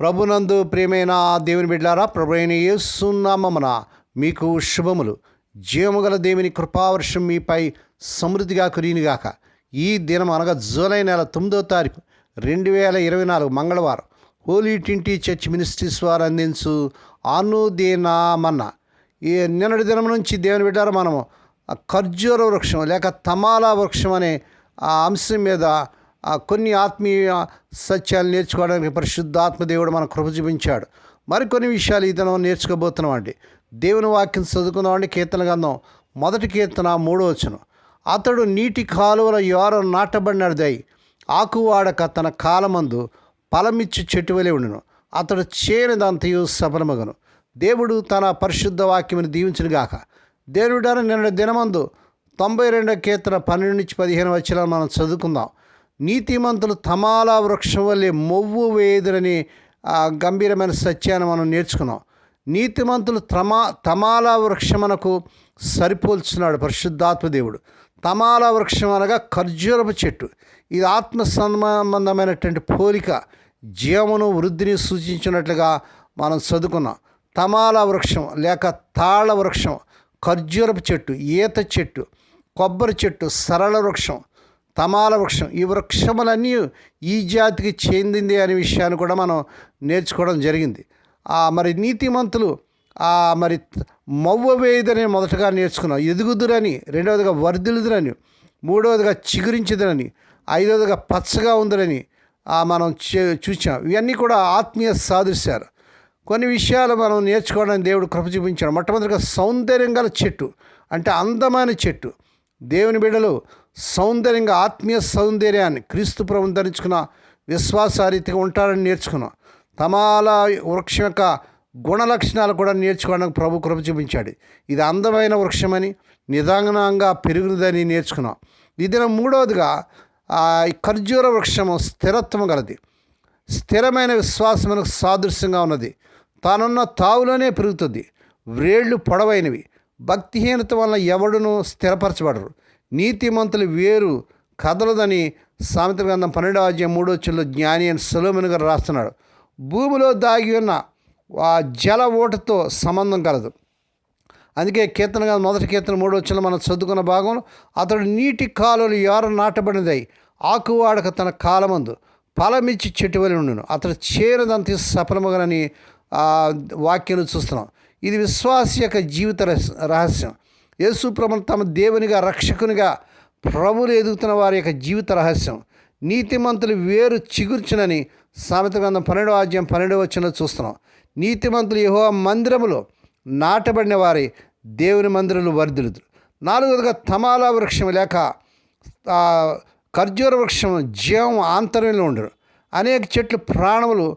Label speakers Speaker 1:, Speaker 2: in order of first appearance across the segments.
Speaker 1: ప్రభునందు ప్రియమైన దేవుని బిడ్డారా ప్రభు అయిన యేసునామమున మీకు శుభములు. జీవముగల దేవుని కృపావర్షం మీపై సమృద్ధిగా కురినిగాక ఈ దినం అనగా జూలై నెల తొమ్మిదో తారీఖు రెండు వేల ఇరవై నాలుగు మంగళవారం. హోలీ టింటి చర్చ్ మినిస్ట్రీస్ వారు అందించు అనుదీనామన్న ఈ నిన్నటి దినం నుంచి దేవుని బిడ్డారా మనము ఖర్జూర వృక్షం లేక తమాలా వృక్షం అనే ఆ అంశం మీద కొన్ని ఆత్మీయ సత్యాలు నేర్చుకోవడానికి పరిశుద్ధాత్మ దేవుడు మన కృప చూపించాడు. మరికొన్ని విషయాలు ఇతను నేర్చుకోబోతున్నాం అండి. దేవుని వాక్యం చదువుకుందామండి కీర్తన గంధం మొదటి కీర్తన మూడో వచనం. అతడు నీటి కాలువల యోర నాటబడినదై ఆకువాడక తన కాలమందు ఫలమిచ్చు చెట్టు వలె ఉండును. అతడు చేయనిదంతయు సఫలమగను. దేవుడు తన పరిశుద్ధ వాక్యమును దీవించునుగాక దేవుడారు నిన్న దినమందు తొంభై రెండో కీర్తన పన్నెండు నుంచి పదిహేను వచ్చిన మనం చదువుకుందాం. నీతిమంతులు తమాలా వృక్షం వల్లే మొవ్వు వేయదురని గంభీరమైన సత్యాన్ని మనం నేర్చుకున్నాం. నీతిమంతులు తమా తమాలా వృక్షమునకు సరిపోల్చున్నాడు పరిశుద్ధాత్మ దేవుడు. తమాలా వృక్షం అనగా ఖర్జూరపు చెట్టు. ఇది ఆత్మ సంబంధమైనటువంటి పోలిక జీవమును వృద్ధిని సూచించినట్లుగా మనం చదువుకున్నాం. తమాలా వృక్షం లేక తాళ వృక్షం ఖర్జూరపు చెట్టు ఈత చెట్టు కొబ్బరి చెట్టు సరళ వృక్షం తమాల వృక్షం. ఈ వృక్షములన్నీ ఈ జాతికి చెందింది అనే విషయాన్ని కూడా మనం నేర్చుకోవడం జరిగింది. ఆ మరి నీతిమంతులు ఆ మరి మవ్వ వేయుదని మొదటగా నేర్చుకున్నాం. ఎదుగుదురని రెండవదిగా వర్ధిలుదురని మూడవదిగా చిగురించదురని ఐదవదిగా పచ్చగా ఉందిరని మనం చే- చూసాం ఇవన్నీ కూడా ఆత్మీయ సాదృశ్యాలు. కొన్ని విషయాలు మనం నేర్చుకోవడానికి దేవుడు కృప చూపించాడు. మొట్టమొదటిగా సౌందర్యం గల చెట్టు అంటే అందమైన చెట్టు. దేవుని బిడ్డలు సౌందర్యంగా ఆత్మీయ సౌందర్యాన్ని క్రీస్తు ప్రభుత్వం ధరించుకున్న విశ్వాసారీతిగా ఉంటారని నేర్చుకున్నాం. తమాల వృక్షం యొక్క గుణ లక్షణాలు కూడా నేర్చుకోవడానికి ప్రభు కృప చూపించాడు. ఇది అందమైన వృక్షమని నిదానంగా పెరుగుదని నేర్చుకున్నాం. ఇది మూడవదిగా ఖర్జూర వృక్షము స్థిరత్వం గలది. స్థిరమైన విశ్వాసమునకు సాదృశ్యంగా ఉన్నది. తానున్న తావులోనే పెరుగుతుంది. వ్రేళ్ళు పొడవైనవి. భక్తిహీనత వలన ఎవడును స్థిరపరచబడరు. నీతిమంతులు వేరు కదలదని సామెత గ్రంథం పన్నెండవ అధ్యాయం మూడో చెల్లు జ్ఞాని అని సులోమన్ గారు రాస్తున్నాడు. భూమిలో దాగి ఉన్న ఆ జల ఓటతో సంబంధం కలదు. అందుకే కీర్తన కాదు మొదటి కీర్తన మూడో వచ్చిన మనం చదువుకున్న భాగంలో అతడు నీటి కాలువలు ఎవరు నాటబడినదై ఆకువాడక తన కాలమందు ఫలమిచ్చి చెట్టువలి ఉండును. అతడు చేరదంతి సఫలమగనని వాక్యాలు చూస్తున్నాం. ఇది విశ్వాస యొక్క జీవిత రహస్- రహస్యం. యేసు తమ దేవునిగా రక్షకునిగా ప్రభులు ఎదుగుతున్న వారి యొక్క జీవిత రహస్యం. నీతిమంతులు వేరు చిగుర్చునని సామెత గ్రంథం పన్నెండవ అధ్యాయం పన్నెండవ వచ్చిన చూస్తున్నాం. నీతిమంతులు యహో మందిరములో నాటబడిన వారి దేవుని మందిరములు వర్ధిలుదురు నాలుగవదిగా తమాలా వృక్షం లేక ఖర్జూర వృక్షం జీవం ఆంతర్యంలో ఉండరు అనేక చెట్లు ప్రాణములు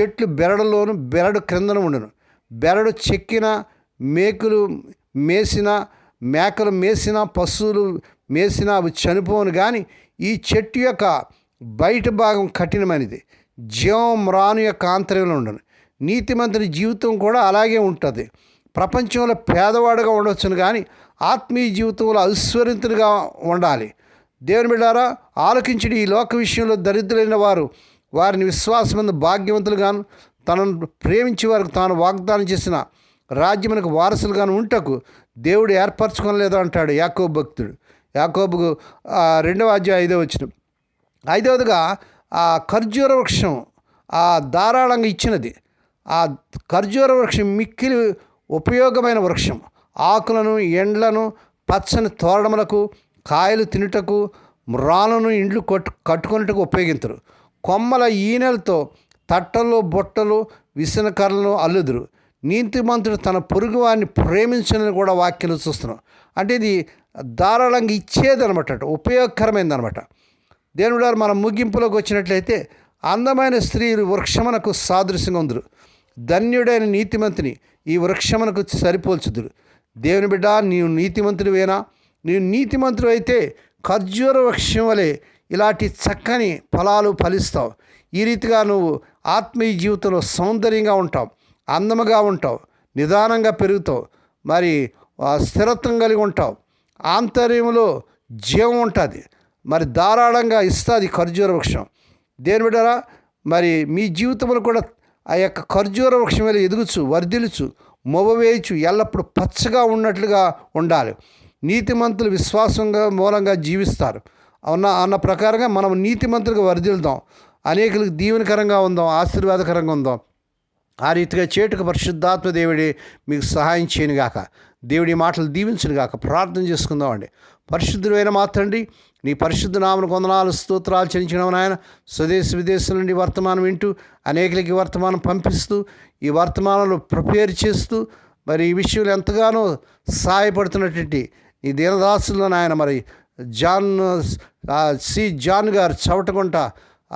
Speaker 1: చెట్లు బెరడులోను బెరడు క్రిందను ఉండును. బెరడు చెక్కిన మేకులు మేసిన మేకలు మేసిన పశువులు మేసిన అవి చనిపోను కానీ ఈ చెట్టు యొక్క బయట భాగం కఠినమైనది. జీవం రాను యొక్క ఆంతర్యంలో ఉండను. నీతిమంతుని జీవితం కూడా అలాగే ఉంటుంది. ప్రపంచంలో పేదవాడుగా ఉండవచ్చును కానీ ఆత్మీయ జీవితంలో ఐశ్వర్యంతునిగా ఉండాలి. దేవుని బిడ్డారా ఆలోకించడి ఈ లోక విషయంలో దరిద్రులైన వారు వారిని విశ్వాసమందు భాగ్యవంతులుగాను తనను ప్రేమించి వారికి తాను వాగ్దానం చేసిన రాజ్యమునకు వారసులుగాను ఉంటకు దేవుడు ఏర్పరచుకోలేదు అంటాడు యాకోబు భక్తుడు. యాకోబుకు రెండవ అధ్యాయం ఐదో వచ్చిన ఐదవదిగా ఆ ఖర్జూర వృక్షం ఆ ధారాళంగా ఇచ్చినది. ఆ ఖర్జూర వృక్షం మిక్కిలి ఉపయోగమైన వృక్షం. ఆకులను ఎండ్లను పచ్చని తోరణములకు కాయలు తినుటకు రాళ్ళను ఇండ్లు కొట్టు కట్టుకొనుటకు ఉపయోగించరు కొమ్మల ఈనెలతో తట్టలు బుట్టలు విసనకర్రలను అల్లుదురు. నీతిమంతుడు తన పొరుగు వారిని ప్రేమించని కూడా వాక్యాలు చూస్తున్నాం. అంటే ఇది ధారాళంగా ఇచ్చేది అనమాట ఉపయోగకరమైనది అనమాట దేవుడు మన ముగింపులోకి వచ్చినట్లయితే అందమైన స్త్రీలు వృక్షమునకు సాదృశ్యంగా ఉందరు. ధన్యుడైన నీతిమంతుని ఈ వృక్షమునకు సరిపోల్చుదురు. దేవుని బిడ్డ నీవు నీతిమంతుడివేనా నీవు నీతిమంతుడు అయితే ఖర్జూర వృక్షం వలె ఇలాంటి చక్కని ఫలాలు ఫలిస్తావు. ఈ రీతిగా నువ్వు ఆత్మీయ జీవితంలో సౌందర్యంగా ఉంటావు అందముగా ఉంటావు నిదానంగా పెరుగుతావు మరి స్థిరత్వం కలిగి ఉంటావు. ఆంతర్యంలో జీవం ఉంటుంది. మరి ధారాళంగా ఇస్తుంది ఖర్జూర వృక్షం. దేని బిడ్డరా మరి మీ జీవితంలో కూడా ఆ యొక్క ఖర్జూర వృక్షం మీద ఎదుగుచు వర్ధిలుచు మొవవేయచు ఎల్లప్పుడూ పచ్చగా ఉన్నట్లుగా ఉండాలి. నీతిమంతులు విశ్వాసంగా మూలంగా జీవిస్తారు. అన్న అన్న ప్రకారంగా మనం నీతిమంతులుగా వర్ధిల్దాం అనేకులకు దీవెనకరంగా ఉందాం ఆశీర్వాదకరంగా ఉందాం. ఆ రీతిగా చేటుకు పరిశుద్ధాత్మ దేవుడి మీకు సహాయం చేయనుగాక. దేవుడి మాటలు దీవించనుగాక. ప్రార్థన చేసుకుందామండి. పరిశుద్ధుడైన మా తండ్రి నీ పరిశుద్ధ నామను కొందనాలు స్తోత్రాలు చెల్లించడం నాయన. స్వదేశ విదేశాల నుండి వర్తమానం వింటూ అనేకులకి వర్తమానం పంపిస్తూ ఈ వర్తమానాలు ప్రిపేర్ చేస్తూ మరి ఈ విషయంలో ఎంతగానో సహాయపడుతున్నటువంటి ఈ దీనదాసుల్లో నాయన మరి జాన్ సి జాన్ గారు చవటగుంట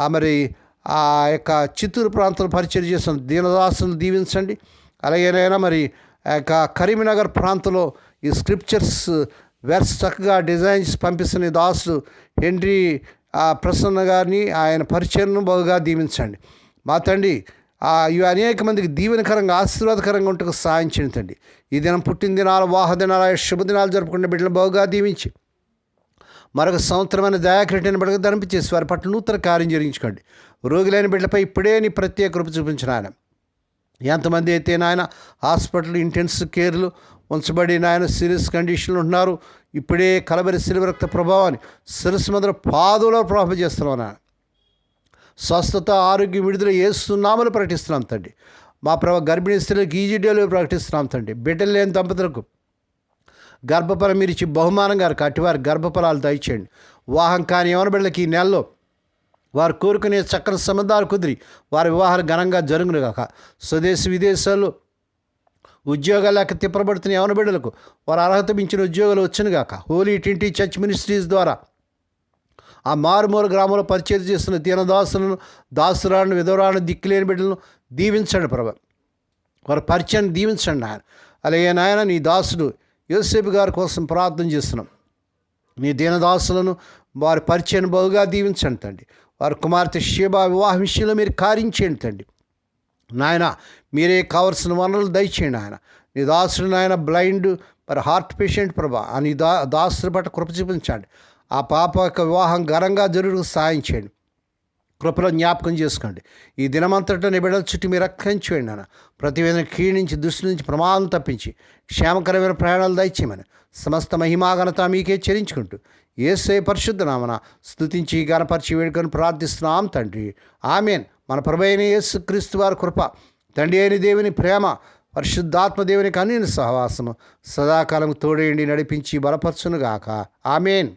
Speaker 1: మరి ఆ యొక్క చిత్తూరు ప్రాంతంలో పరిచయం చేస్తున్న దీనదాసును దీవించండి. అలాగేనైనా మరి ఆ యొక్క కరీంనగర్ ప్రాంతంలో ఈ స్క్రిప్చర్స్ వెర్స్ చక్కగా డిజైన్స్ పంపిస్తున్న దాసు హెన్రీ ఆ, ప్రసన్న గారిని ఆయన పరిచయను బాగుగా దీవించండి. మా తండ్రి ఇవి అనేక మందికి దీవెనకరంగా ఆశీర్వాదకరంగా ఉంటకు సాయం చేయండి ఈ దినం పుట్టిన దినాలు వాహ దినాలు శుభదినాలు జరుపుకునే బిడ్డలు బాగుగా దీవించి మరొక సంవత్సరమైన దయాకృటిని బడగ ధనిపించేసి వారి పట్ల నూతన కార్యం జరిగించుకోండి. రోగులైన బిడ్డలపై ఇప్పుడే నీ ప్రత్యేక కృప చూపించిన ఆయన. ఎంతమంది అయితే నాయన హాస్పిటల్ ఇంటెన్సివ్ కేర్లు ఉంచబడి నాయన సీరియస్ కండిషన్లు ఉన్నారు ఇప్పుడే కలబరి శిలువ రక్త ప్రభావాన్ని శిరస్సు మొదలు పాదులో ప్రభావం చేస్తున్నాం నాయన. స్వస్థత ఆరోగ్యం విడుదల ఏస్తున్నామని ప్రకటిస్తున్నాం తండ్రి. మా ప్రభావ గర్భిణీ స్త్రీలకు ఈజీడీలో ప్రకటిస్తున్నాం తండ్రి. బిడ్డలు లేని దంపతులకు గర్భఫలం మీరు ఇచ్చి బహుమానం గారు కట్టివారి గర్భఫలాలు దయచేయండి. వివాహం కాని యవన బిడ్డలకి ఈ నెలలో వారు కోరుకునే చక్కని సంబంధాలు కుదిరి వారి వివాహాలు ఘనంగా జరుగును గాక స్వదేశ విదేశాల్లో ఉద్యోగాలు లేక తిప్పబడుతున్న యవన బిడ్డలకు వారు అర్హత మించిన ఉద్యోగాలు వచ్చునుగాక. హోలీ టింటి చర్చ్ మినిస్ట్రీస్ ద్వారా ఆ మారుమూల గ్రామంలో పరిచయం చేస్తున్న దీనదాసులను దాసురాలను విధవరాలను దిక్కులేని బిడ్డలను దీవించండి ప్రభ. వారి పరిచయాన్ని దీవించండి నాయన. అలాగే నాయన నీ దాసుడు యోసేపు గారి కోసం ప్రార్థన చేస్తున్నాం. మీ దీనదాసులను వారి పరిచయం బహుగా దీవించండి తండ్రి. వారి కుమార్తె షేబా వివాహ విషయంలో మీరు కార్యించేయండి తండ్రి. నాయన మీరే కావలసిన వనరులు దయచేయండి ఆయన నీ దాసుడు నాయన బ్లైండ్ మరి హార్ట్ పేషెంట్ ప్రభా. అని దా దాసుని పట్ల కృప చూపించండి. ఆ పాప యొక్క వివాహం ఘనంగా జరుగుకు సాయం చేయండి. కృపలో జ్ఞాపకం చేసుకోండి. ఈ దినమంతటా నీ బిడ్డల చుట్టూ మీరు రక్షించేయండి నాన్న. ప్రతివేదన క్షీణించి దృష్టి నుంచి ప్రమాదం తప్పించి క్షేమకరమైన ప్రయాణాలు దయచేయమని సమస్త మహిమాఘనత మీకే చెరించుకుంటూ ఏసే పరిశుద్ధ నామన స్థుతించి గణపరిచి వేడుకొని ప్రార్థిస్తున్నాం తండ్రి. ఆమెన్. మన ప్రభైన యేసు క్రీస్తు వారి కృప తండ్రి అయిన దేవుని ప్రేమ పరిశుద్ధాత్మ దేవుని కన్నీని సహవాసము సదాకాలం తోడేయండి నడిపించి బలపరచునుగాక. ఆమెన్.